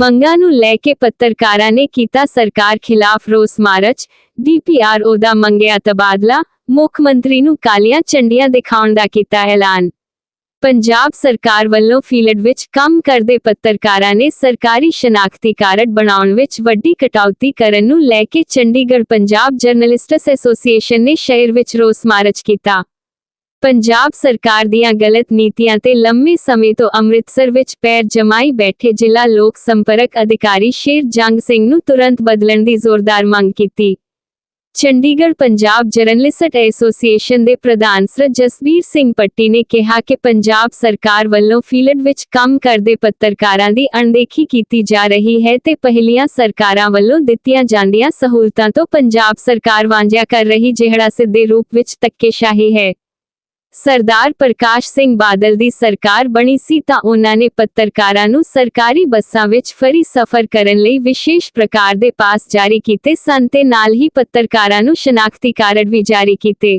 ਮੰਗਾਂ ਨੂੰ ਲੈ ਕੇ ਪੱਤਰਕਾਰਾਂ ਨੇ ਕੀਤਾ ਸਰਕਾਰ ਖਿਲਾਫ ਰੋਸ ਮਾਰਚ। ਡੀਪੀਆਰਓ ਦਾ ਮੰਗਿਆ ਤਬਾਦਲਾ, ਮੁੱਖ ਮੰਤਰੀ ਨੂੰ ਕਾਲੀਆਂ ਝੰਡੀਆਂ ਦਿਖਾਉਣ ਦਾ ਕੀਤਾ ਐਲਾਨ। ਪੰਜਾਬ ਸਰਕਾਰ ਵੱਲੋਂ ਫੀਲਡ ਵਿੱਚ ਕੰਮ ਕਰਦੇ ਪੱਤਰਕਾਰਾਂ ਨੇ ਸਰਕਾਰੀ ਸ਼ਨਾਖਤੀ ਕਾਰਡ ਬਣਾਉਣ ਵਿੱਚ ਵੱਡੀ ਕਟੌਤੀ ਕਰਨ ਨੂੰ ਲੈ ਕੇ ਚੰਡੀਗੜ੍ਹ ਪੰਜਾਬ ਜਰਨਲਿਸਟਸ ਐਸੋਸੀਏਸ਼ਨ ਨੇ ਸ਼ਹਿਰ ਵਿੱਚ ਰੋਸ ਮਾਰਚ ਕੀਤਾ। ਪੰਜਾਬ ਸਰਕਾਰ ਦੀਆਂ ਗਲਤ ਨੀਤੀਆਂ ਤੇ ਲੰਮੇ ਸਮੇਂ ਤੋਂ ਅੰਮ੍ਰਿਤਸਰ ਵਿੱਚ ਪੈਰ ਜਮਾਈ ਬੈਠੇ ਜ਼ਿਲ੍ਹਾ ਲੋਕ ਸੰਪਰਕ ਅਧਿਕਾਰੀ ਸ਼ੇਰ ਜੰਗ ਸਿੰਘ ਨੂੰ ਤੁਰੰਤ ਬਦਲਣ ਦੀ ਜ਼ੋਰਦਾਰ ਮੰਗ ਕੀਤੀ। ਚੰਡੀਗੜ੍ਹ ਪੰਜਾਬ ਜਰਨਲਿਸਟ ਐਸੋਸੀਏਸ਼ਨ ਦੇ ਪ੍ਰਧਾਨ ਸਰ ਜਸਬੀਰ ਸਿੰਘ ਪੱਟੀ ਨੇ ਕਿਹਾ ਕਿ ਪੰਜਾਬ ਸਰਕਾਰ ਵੱਲੋਂ ਫੀਲਡ ਵਿੱਚ ਕੰਮ ਕਰਦੇ ਪੱਤਰਕਾਰਾਂ ਦੀ ਅਣਦੇਖੀ ਕੀਤੀ ਜਾ ਰਹੀ ਹੈ ਤੇ ਪਹਿਲੀਆਂ ਸਰਕਾਰਾਂ ਵੱਲੋਂ ਦਿੱਤੀਆਂ ਜਾਂਦੀਆਂ ਸਹੂਲਤਾਂ ਤੋਂ ਪੰਜਾਬ ਸਰਕਾਰ ਵਾਂਝਿਆ ਕਰ ਰਹੀ, ਜਿਹੜਾ ਸਿੱਧੇ ਰੂਪ ਵਿੱਚ ਧੱਕੇਸ਼ਾਹੀ ਹੈ। ਸਰਦਾਰ ਪ੍ਰਕਾਸ਼ ਸਿੰਘ ਬਾਦਲ ਦੀ ਸਰਕਾਰ ਬਣੀ ਸੀ ਤਾਂ ਉਹਨਾਂ ਨੇ ਪੱਤਰਕਾਰਾਂ ਨੂੰ ਸਰਕਾਰੀ ਬੱਸਾਂ ਵਿੱਚ ਫਰੀ ਸਫ਼ਰ ਕਰਨ ਲਈ ਵਿਸ਼ੇਸ਼ ਪ੍ਰਕਾਰ ਦੇ ਪਾਸ ਜਾਰੀ ਕੀਤੇ ਸਨ ਤੇ ਨਾਲ ਹੀ ਪੱਤਰਕਾਰਾਂ ਨੂੰ ਸ਼ਨਾਖਤੀ ਕਾਰਡ ਵੀ ਜਾਰੀ ਕੀਤੇ।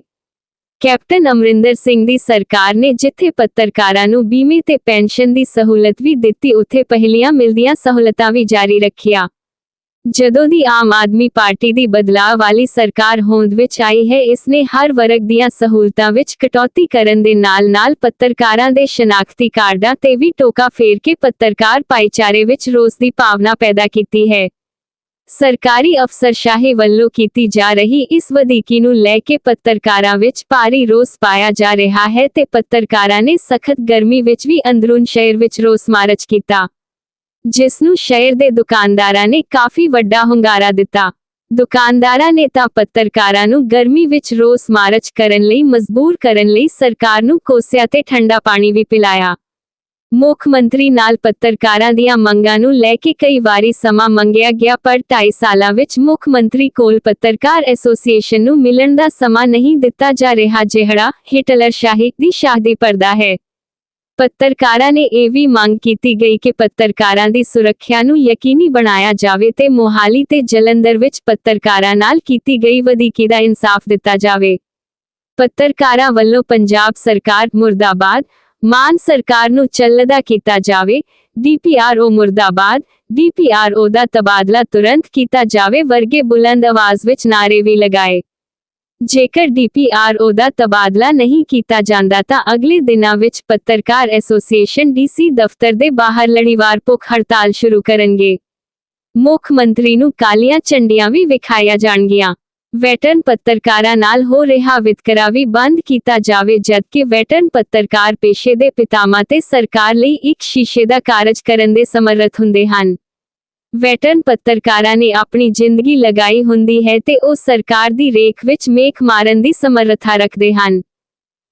ਕੈਪਟਨ ਅਮਰਿੰਦਰ ਸਿੰਘ ਦੀ ਸਰਕਾਰ ਨੇ ਜਿੱਥੇ ਪੱਤਰਕਾਰਾਂ ਨੂੰ ਬੀਮੇ ਤੇ ਪੈਨਸ਼ਨ ਦੀ ਸਹੂਲਤ ਵੀ ਦਿੱਤੀ, ਉੱਥੇ ਪਹਿਲੀਆਂ ਮਿਲਦੀਆਂ ਸਹੂਲਤਾਂ ਵੀ ਜਾਰੀ ਰੱਖੀਆਂ। ਜਦੋਂ ਦੀ ਆਮ ਆਦਮੀ ਪਾਰਟੀ ਦੀ ਬਦਲਾਅ ਵਾਲੀ ਸਰਕਾਰ ਹੋਂਦ ਵਿੱਚ ਆਈ ਹੈ ਇਸ ਨੇ ਹਰ ਵਰਗ ਦੀਆਂ ਸਹੂਲਤਾਂ ਵਿੱਚ ਕਟੌਤੀ ਕਰਨ ਦੇ ਨਾਲ-ਨਾਲ ਪੱਤਰਕਾਰਾਂ ਦੇ ਸ਼ਨਾਖਤੀ ਕਾਰਡਾਂ ਤੇ ਵੀ ਟੋਕਾ ਫੇਰ ਕੇ ਪੱਤਰਕਾਰ ਭਾਈਚਾਰੇ ਵਿੱਚ ਰੋਸ ਦੀ ਭਾਵਨਾ ਪੈਦਾ ਕੀਤੀ ਹੈ। ਸਰਕਾਰੀ ਅਫਸਰਸ਼ਾਹੀ ਵੱਲੋਂ ਕੀਤੀ ਜਾ ਰਹੀ ਇਸ ਵਧੀਕੀ ਨੂੰ ਲੈ ਕੇ ਪੱਤਰਕਾਰਾਂ ਵਿੱਚ ਭਾਰੀ ਰੋਸ ਪਾਇਆ ਜਾ ਰਿਹਾ ਹੈ ਤੇ ਪੱਤਰਕਾਰਾਂ ਨੇ ਸਖਤ ਗਰਮੀ ਵਿੱਚ ਵੀ ਅੰਦਰੂਨ ਸ਼ਹਿਰ ਵਿੱਚ ਰੋਸ ਮਾਰਚ ਕੀਤਾ। ਜਿਸ ਨੂੰ ਸ਼ਹਿਰ ਦੇ ਦੁਕਾਨਦਾਰਾਂ ਨੇ ਕਾਫੀ ਵੱਡਾ ਹੁੰਗਾਰਾ ਦਿੱਤਾ। ਦੁਕਾਨਦਾਰਾਂ ਨੇ ਤਾਂ ਪੱਤਰਕਾਰਾਂ ਨੂੰ ਗਰਮੀ ਵਿੱਚ ਰੋਸ ਮਾਰਚ ਕਰਨ ਲਈ, ਮਜਬੂਰ ਕਰਨ ਲਈ ਸਰਕਾਰ ਨੂੰ ਕੋਸਿਆ ਤੇ ਠੰਡਾ ਪਾਣੀ ਵੀ ਪਿਲਾਇਆ। ਮੁੱਖ ਮੰਤਰੀ ਨਾਲ ਪੱਤਰਕਾਰਾਂ ਦੀਆਂ ਮੰਗਾਂ ਨੂੰ ਲੈ ਕੇ ਕਈ ਵਾਰੀ ਸਮਾਂ ਮੰਗਿਆ ਗਿਆ, ਪਰ 2.5 ਸਾਲਾਂ ਵਿੱਚ ਮੁੱਖ ਮੰਤਰੀ ਕੋਲ ਪੱਤਰਕਾਰ ਐਸੋਸੀਏਸ਼ਨ ਨੂੰ ਮਿਲਣ ਦਾ ਸਮਾਂ ਨਹੀਂ ਦਿੱਤਾ ਜਾ ਰਿਹਾ, ਜਿਹੜਾ ਹਿਟਲਰ ਸ਼ਾਹੀ ਦੀ ਸ਼ਾਹਦੀ ਪਰਦਾ ਹੈ। ਪੱਤਰਕਾਰਾਂ ਨੇ ਇਹ ਵੀ ਮੰਗ ਕੀਤੀ ਗਈ ਕਿ ਪੱਤਰਕਾਰਾਂ ਦੀ ਸੁਰੱਖਿਆ ਨੂੰ ਯਕੀਨੀ ਬਣਾਇਆ ਜਾਵੇ ਤੇ ਮੋਹਾਲੀ ਤੇ ਜਲੰਧਰ ਵਿੱਚ ਪੱਤਰਕਾਰਾਂ ਨਾਲ ਕੀਤੀ ਗਈ ਵਧੀਕੀ ਦਾ ਇਨਸਾਫ ਦਿੱਤਾ ਜਾਵੇ। ਪੱਤਰਕਾਰਾਂ ਵੱਲੋਂ ਪੰਜਾਬ ਸਰਕਾਰ ਮੁਰਦਾਬਾਦ, ਮਾਨ ਸਰਕਾਰ ਨੂੰ ਚੱਲਦਾ ਕੀਤਾ ਜਾਵੇ, ਡੀਪੀਆਰਓ ਮੁਰਦਾਬਾਦ, ਡੀਪੀਆਰਓ ਦਾ ਤਬਾਦਲਾ ਤੁਰੰਤ ਕੀਤਾ ਜਾਵੇ, ਵਰਗੇ ਬੁਲੰਦ ਆਵਾਜ਼ ਵਿੱਚ ਨਾਰੇ ਵੀ ਲਗਾਏ। ਜੇਕਰ ਡੀਪੀਆਰਓ ਦਾ ਤਬਾਦਲਾ ਨਹੀਂ ਕੀਤਾ ਜਾਂਦਾ ਤਾਂ ਅਗਲੇ ਦਿਨਾਂ ਵਿੱਚ ਪੱਤਰਕਾਰ ਐਸੋਸੀਏਸ਼ਨ ਡੀਸੀ ਦਫ਼ਤਰ ਦੇ ਬਾਹਰ ਲੜੀਵਾਰ ਭੁੱਖ ਹੜਤਾਲ ਸ਼ੁਰੂ ਕਰਨਗੇ। ਮੁੱਖ ਮੰਤਰੀ ਨੂੰ ਕਾਲੀਆਂ ਝੰਡੀਆਂ ਵੀ ਵਿਖਾਈਆਂ ਜਾਣਗੀਆਂ। ਵੈਟਰਨ ਪੱਤਰਕਾਰਾਂ ਨਾਲ ਹੋ ਰਿਹਾ ਵਿਤਕਰਾ ਵੀ ਬੰਦ ਕੀਤਾ ਜਾਵੇ ਜਦਕਿ ਵੈਟਰਨ ਪੱਤਰਕਾਰ ਪੇਸ਼ੇ ਦੇ ਪਿਤਾਮਾ ਤੇ ਸਰਕਾਰ ਲਈ ਇੱਕ ਸ਼ੀਸ਼ੇ ਦਾ ਕਾਰਜ ਕਰਨ ਦੇ ਸਮਰਥ ਹੁੰਦੇ ਹਨ। ਵੈਟਰਨ ਪੱਤਰਕਾਰਾਂ ਨੇ ਆਪਣੀ ਜ਼ਿੰਦਗੀ ਲਗਾਈ ਹੁੰਦੀ ਹੈ ਤੇ ਉਹ ਸਰਕਾਰ ਦੀ ਰੇਖ ਵਿੱਚ ਮੇਖ ਮਾਰਨ ਦੀ ਸਮਰੱਥਾ ਰੱਖਦੇ ਹਨ।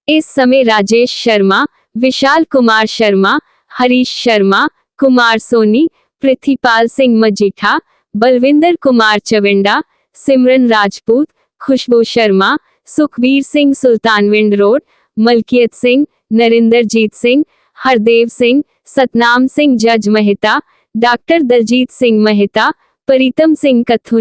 ਇਸ ਸਮੇਂ ਰਾਜੇਸ਼ ਸ਼ਰਮਾ, ਵਿਸ਼ਾਲ ਕੁਮਾਰ ਸ਼ਰਮਾ, ਹਰੀਸ਼ ਸ਼ਰਮਾ, ਕੁਮਾਰ ਸੋਨੀ, ਪ੍ਰਿਥੀਪਾਲ ਸਿੰਘ ਮਜੀਠਾ, ਬਲਵਿੰਦਰ ਕੁਮਾਰ ਚਵਿੰਡਾ, ਸਿਮਰਨ ਰਾਜਪੂਤ, ਖੁਸ਼ਬੂ ਸ਼ਰਮਾ, ਸੁਖਬੀਰ ਸਿੰਘ ਸੁਲਤਾਨਵਿੰਡ ਰੋਡ, ਮਲਕੀਅਤ ਸਿੰਘ, ਨਰਿੰਦਰਜੀਤ ਸਿੰਘ, ਹਰਦੇਵ ਸਿੰਘ, ਸਤਨਾਮ ਸਿੰਘ ਜੱਜ ਮਹਿਤਾ ਡਾਕਟਰ ਦਲਜੀਤ ਸਿੰਘ ਮਹਿਤਾ ਪ੍ਰੀਤਮ ਸਿੰਘ ਕੱਥੂ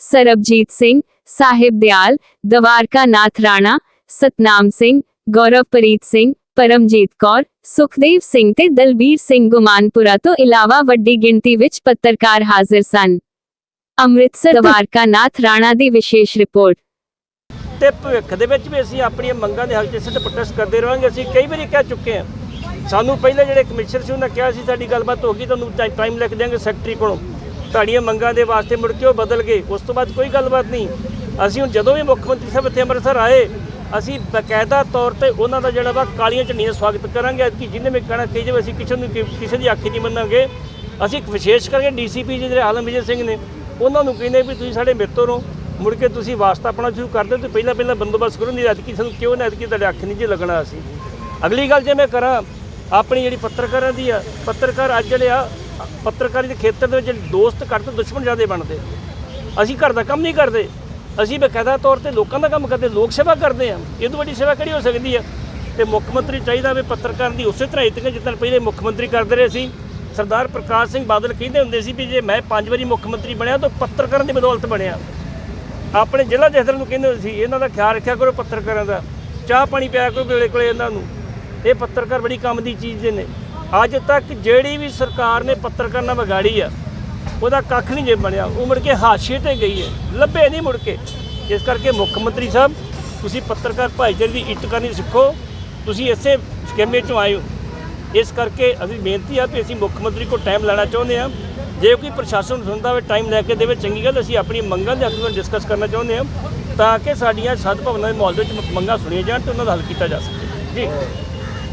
ਸਰਬਜੀਤ ਸਿੰਘ ਸਾਹਿਬ ਦਿਆਲ ਦਵਾਰਕਾ ਨਾਥ ਰਾਣਾ ਸਤਨਾਮ ਸਿੰਘ ਗੌਰਵਪ੍ਰੀਤ ਸਿੰਘ ਪਰਮਜੀਤ ਕੌਰ ਸੁਖਦੇਵ ਸਿੰਘ ਤੇ ਦਲਬੀਰ ਸਿੰਘ ਗੁਮਾਨਪੁਰਾ ਤੋਂ ਇਲਾਵਾ ਵੱਡੀ ਗਿਣਤੀ ਵਿੱਚ ਪੱਤਰਕਾਰ ਹਾਜ਼ਰ ਸਨ। ਅੰਮ੍ਰਿਤਸਰ ਦਵਾਰਕਾ ਨਾਥ ਰਾਣਾ ਦੀ ਵਿਸ਼ੇਸ਼ ਰਿਪੋਰਟ। ਤੇ ਭਵਿੱਖ ਦੇ ਵਿੱਚ ਵੀ ਅਸੀਂ ਆਪਣੀਆਂ ਮੰਗਾਂ ਦੇ ਹੱਕ 'ਚ ਸਿੱਧ ਪ੍ਰੋਟੈਸਟ ਕਰਦੇ ਰਹਾਂਗੇ ਅਸੀਂ ਕਈ ਵਾਰੀ ਕਹਿ ਚੁੱਕੇ ਹਾਂ ਸਾਨੂੰ ਪਹਿਲਾਂ ਜਿਹੜੇ ਕਮਿਸ਼ਨਰ ਸੀ, ਉਹਨਾਂ ਕਿਹਾ ਸੀ, ਸਾਡੀ ਗੱਲਬਾਤ ਹੋ ਗਈ, ਤੁਹਾਨੂੰ ਟਾਈਮ ਲਿਖ ਦਿਆਂਗੇ ਸੈਕਟਰੀ ਕੋਲੋਂ। ਤੁਹਾਡੀਆਂ ਮੰਗਾਂ ਦੇ ਵਾਸਤੇ ਮੁੜ ਕੇ ਉਹ ਬਦਲ ਗਏ। ਉਸ ਤੋਂ ਬਾਅਦ ਕੋਈ ਗੱਲਬਾਤ ਨਹੀਂ। ਅਸੀਂ ਹੁਣ ਜਦੋਂ ਵੀ ਮੁੱਖ ਮੰਤਰੀ ਸਾਹਿਬ ਇੱਥੇ ਅੰਮ੍ਰਿਤਸਰ ਆਏ, ਅਸੀਂ ਬਕਾਇਦਾ ਤੌਰ ਤੇ ਉਹਨਾਂ ਦਾ ਜਿਹੜਾ ਵਾ ਕਾਲੀਆਂ ਝੰਡੀਆਂ ਦਾ ਸਵਾਗਤ ਕਰਾਂਗੇ। ਕਿ ਜਿਹਨੇ ਵੀ ਕਹਿਣਾ ਕਹੀ ਜਾਵੇ, ਅਸੀਂ ਕਿਸੇ ਨੂੰ ਕਿ- ਕਿਸੇ ਦੀ ਆਖੀ ਨਹੀਂ ਮੰਨਾਂਗੇ। ਅਸੀਂ ਇੱਕ ਵਿਸ਼ੇਸ਼ ਕਰਕੇ ਡੀਸੀਪੀ ਜਿਹੜੇ ਆਲਮ ਵਿਜੇ ਸਿੰਘ ਨੇ, ਉਹਨਾਂ ਨੂੰ ਕਹਿੰਦੇ ਵੀ ਤੁਸੀਂ ਸਾਡੇ ਮਿੱਤਰ ਹੋ। ਮੁੜ ਕੇ ਤੁਸੀਂ ਵਾਸਤਾ ਆਪਣਾ ਸ਼ੁਰੂ ਕਰ ਦਿਓ ਤੇ ਪਹਿਲਾਂ ਪਹਿਲਾਂ ਬੰਦੋਬਸਤ ਕਰੋ, ਨਹੀਂ ਐਤਕੀ ਸਾਨੂੰ ਕਿਉਂ ਨਾ ਐਤਕੀ ਤੁਹਾਡੇ ਅੱਖ ਨਹੀਂ ਜੇ ਲੱਗਣਾ ਅਸੀਂ। ਅਗਲੀ ਗੱਲ ਜੇ ਮੈਂ ਕਰਾਂ ਆਪਣੀ ਜਿਹੜੀ ਪੱਤਰਕਾਰਾਂ ਦੀ ਆ, ਪੱਤਰਕਾਰ ਅੱਜ ਜਿਹੜੇ ਆ, ਪੱਤਰਕਾਰੀ ਦੇ ਖੇਤਰ ਦੇ ਵਿੱਚ ਜਿਹੜੇ ਦੋਸਤ ਘੱਟ ਤੋਂ ਦੁਸ਼ਮਣ ਜ਼ਿਆਦਾ ਬਣਦੇ ਅਸੀਂ ਘਰ ਦਾ ਕੰਮ ਨਹੀਂ ਕਰਦੇ। ਅਸੀਂ ਬਕਾਇਦਾ ਤੌਰ ਤੇ ਲੋਕਾਂ ਦਾ ਕੰਮ ਕਰਦੇ, ਲੋਕ ਸੇਵਾ ਕਰਦੇ ਆ। ਇਹ ਤੋਂ ਵੱਡੀ ਸੇਵਾ ਕਿਹੜੀ ਹੋ ਸਕਦੀ ਆ? ਤੇ ਮੁੱਖ ਮੰਤਰੀ ਚਾਹੀਦਾ ਵੀ ਪੱਤਰਕਾਰ ਦੀ ਉਸੇ ਤਰ੍ਹਾਂ ਇਤਨੇ ਜਿੱਦਾਂ ਪਹਿਲੇ ਮੁੱਖ ਮੰਤਰੀ ਕਰਦੇ ਰਹੇ ਸੀ। ਸਰਦਾਰ ਪ੍ਰਕਾਸ਼ ਸਿੰਘ ਬਾਦਲ ਕਹਿੰਦੇ ਹੁੰਦੇ ਸੀ ਵੀ ਜੇ ਮੈਂ ਪੰਜ ਵਾਰੀ ਮੁੱਖ ਮੰਤਰੀ ਬਣਿਆ ਤਾਂ ਪੱਤਰਕਾਰਾਂ ਦੀ ਬਦੌਲਤ ਬਣਿਆ। ਆਪਣੇ ਜ਼ਿਲ੍ਹਾ ਜਥੇਦਾਰ ਨੂੰ ਕਹਿੰਦੇ ਹੁੰਦੇ ਸੀ, ਇਹਨਾਂ ਦਾ ਖਿਆਲ ਰੱਖਿਆ ਕਰੋ ਪੱਤਰਕਾਰਾਂ ਦਾ। ਚਾਹ ਪਾਣੀ ਪਿਆ ਕਰੋ ਵੇਲੇ ਕੋਲੇ ਇਹਨਾਂ ਨੂੰ। ਇਹ ਪੱਤਰਕਾਰ ਬੜੀ ਕੰਮ ਦੀ ਚੀਜ਼ ਦੇ ਨੇ। ਅੱਜ ਤੱਕ ਜਿਹੜੀ ਵੀ ਸਰਕਾਰ ਨੇ ਪੱਤਰਕਾਰ ਨਾਲ ਵਿਗਾੜੀ ਆ, ਉਹਦਾ ਕੱਖ ਨਹੀਂ ਜੇ ਬਣਿਆ। ਉਹ ਮੁੜ ਕੇ ਹਾਸ਼ੀਏ ਤੇ ਗਈ ਹੈ। ਲੱਭੇ ਨਹੀਂ ਮੁੜ ਕੇ। ਇਸ ਕਰਕੇ ਮੁੱਖ ਮੰਤਰੀ ਸਾਹਿਬ, ਤੁਸੀਂ ਪੱਤਰਕਾਰ ਭਾਈਚਾਰੇ ਦੀ ਇੱਟ ਕਰਨੀ ਸਿੱਖੋ। ਤੁਸੀਂ ਇਸੇ ਸਕੇਮੇ ਚੋਂ ਆਏ ਹੋ। ਇਸ ਕਰਕੇ ਅਸੀਂ ਬੇਨਤੀ ਆ ਕਿ ਅਸੀਂ ਮੁੱਖ ਮੰਤਰੀ ਕੋਲ ਟਾਈਮ ਲੈਣਾ ਚਾਹੁੰਦੇ ਆ ਜੇ ਕੋਈ ਪ੍ਰਸ਼ਾਸਨ ਸੁਣਦਾ ਹੋਵੇ ਟਾਈਮ ਲੈ ਕੇ ਦੇਵੇ, ਚੰਗੀ ਗੱਲ ਅਸੀਂ ਆਪਣੀ ਮੰਗਾਂ ਦੇ ਹੱਕ ਵਿੱਚ ਡਿਸਕਸ ਕਰਨਾ ਚਾਹੁੰਦੇ ਆ ਤਾਂ ਕਿ ਸਾਡੀਆਂ ਸਦਭਾਵਨਾ ਦੇ ਮਾਹੌਲ ਵਿੱਚ ਮੰਗਾਂ ਸੁਣੀਆਂ ਜਾਣ ਤੇ ਉਹਨਾਂ ਦਾ ਹੱਲ ਕੀਤਾ ਜਾ ਸਕੇ। ਜੀ।